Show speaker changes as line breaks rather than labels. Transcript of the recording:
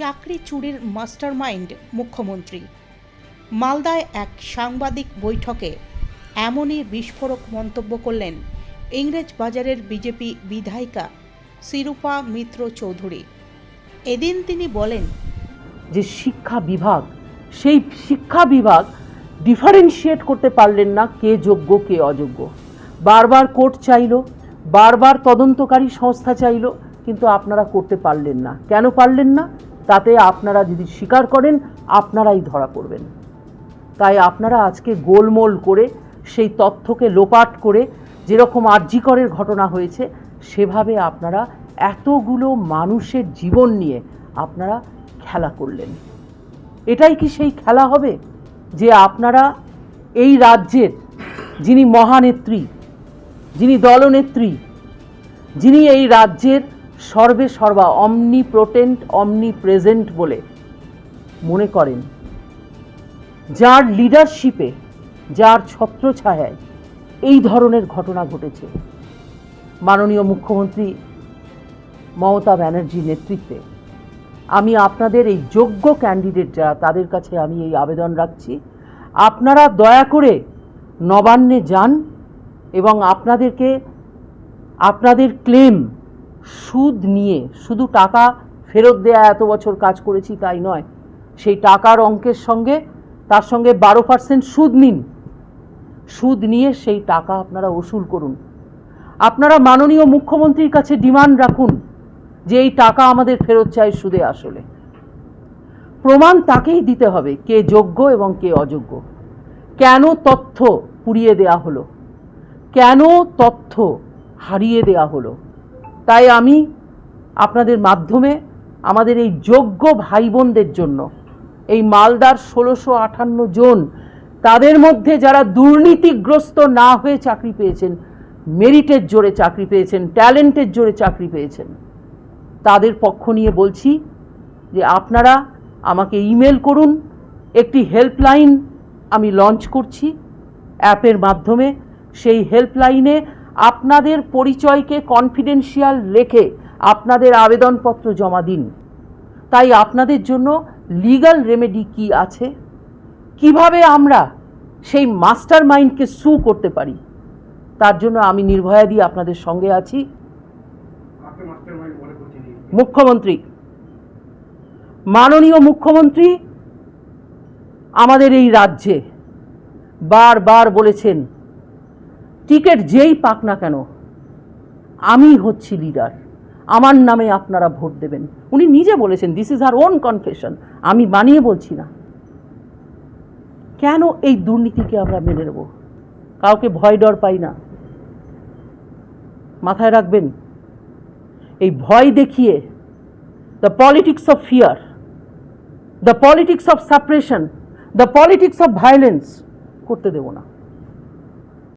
চাকরি চুরির মাস্টারমাইন্ড মুখ্যমন্ত্রী। মালদায় এক সাংবাদিক বৈঠকে এমনই বিস্ফোরক মন্তব্য করলেন ইংরেজ বাজারের বিজেপি বিধায়িকা শিরূপা মিত্র চৌধুরী। এদিন তিনি বলেন
যে শিক্ষা বিভাগ, সেই শিক্ষা বিভাগ ডিফারেন্সিয়েট করতে পারলেন না কে যোগ্য, কে অযোগ্য। বারবার কোর্ট চাইলো, বারবার তদন্তকারী সংস্থা চাইলো, কিন্তু আপনারা করতে পারলেন না। কেন পারলেন না? তাতে আপনারা যদি স্বীকার করেন, আপনারাই ধরা পড়বেন। তাই আপনারা আজকে গোলমোল করে, সেই তথ্যকে লোপাট করে, যেরকম আর্যিকরের ঘটনা হয়েছে, সেভাবে আপনারা এতগুলো মানুষের জীবন নিয়ে আপনারা খেলা করলেন। এটাই কি সেই খেলা হবে? যে আপনারা এই রাজ্যের যিনি মহানেত্রী, যিনি দলনেত্রী, যিনি এই রাজ্যের সর্বে সর্বা অমনি প্রোটেন্ট অমনি প্রেজেন্ট বলে মনে করেন। যার লিডারশিপে যার ছত্রছায়ায় এই ধরনের ঘটনা ঘটেছে। মাননীয় মুখ্যমন্ত্রী মমতা ব্যানার্জির নেতৃত্বে। আমি আপনাদের এই যোগ্য ক্যান্ডিডেট যারা, তাদের কাছে আমি এই আবেদন রাখছি। আপনারা দয়া করে নবান্নে যান এবং আপনাদেরকে, আপনাদের ক্লেম সুদ নিয়ে, শুধু টাকা ফেরত দেয়া এত বছর কাজ করেছি তাই নয়, সেই টাকার অঙ্কের সঙ্গে, তার সঙ্গে বারো পার্সেন্ট সুদ নিন। সুদ নিয়ে সেই টাকা আপনারা ওসুল করুন। আপনারা মাননীয় মুখ্যমন্ত্রীর কাছে ডিমান্ড রাখুন যে এই টাকা আমাদের ফেরত চাই সুদে আসলে। প্রমাণ তাকেই দিতে হবে কে যোগ্য এবং কে অযোগ্য। কেন তথ্য পুড়িয়ে দেয়া হলো? কেন তথ্য হারিয়ে দেয়া হলো? তাই আমি আপনাদের মাধ্যমে আমাদের এই যোগ্য ভাই বোনদের জন্য এই মালদার ষোলোশো আটান্ন জন, তাদের মধ্যে যারা দুর্নীতিগ্রস্ত না হয়ে চাকরি পেয়েছেন, মেরিটের জোরে চাকরি পেয়েছেন, ট্যালেন্টের জোরে চাকরি পেয়েছেন, তাদের পক্ষ নিয়ে বলছি যে আপনারা আমাকে ইমেল করুন, একটি হেল্পলাইন আমি লঞ্চ করছি, অ্যাপের মাধ্যমে। সেই হেল্পলাইনে আপনাদের পরিচয়কে কনফিডেন্সিয়াল রেখে আপনাদের আবেদনপত্র জমা দিন। তাই আপনাদের জন্য লিগ্যাল রেমেডি কি আছে? কীভাবে আমরা সেই মাস্টার মাইন্ডকে সু করতে পারি? তার জন্য আমি নির্ভয়া দিয়ে আপনাদের সঙ্গে আছি।
মনে?
মুখ্যমন্ত্রী। মাননীয় মুখ্যমন্ত্রী আমাদের এই রাজ্যে বারবার বলেছেন টিকিট যেই পাক না কেন আমি হচ্ছি লিডার আমার নামে আপনারা ভোট দেবেন। উনি নিজে বলেছেন this is our own confession আমি বানিয়ে বলছি না। কেন এই দুর্নীতিকে আমরা মেনে নেব? কাউকে ভয় ডর পাই না। মাথায় রাখবেন, এই ভয় দেখিয়ে the politics of fear the politics of suppression the politics of violence করতে দেব না।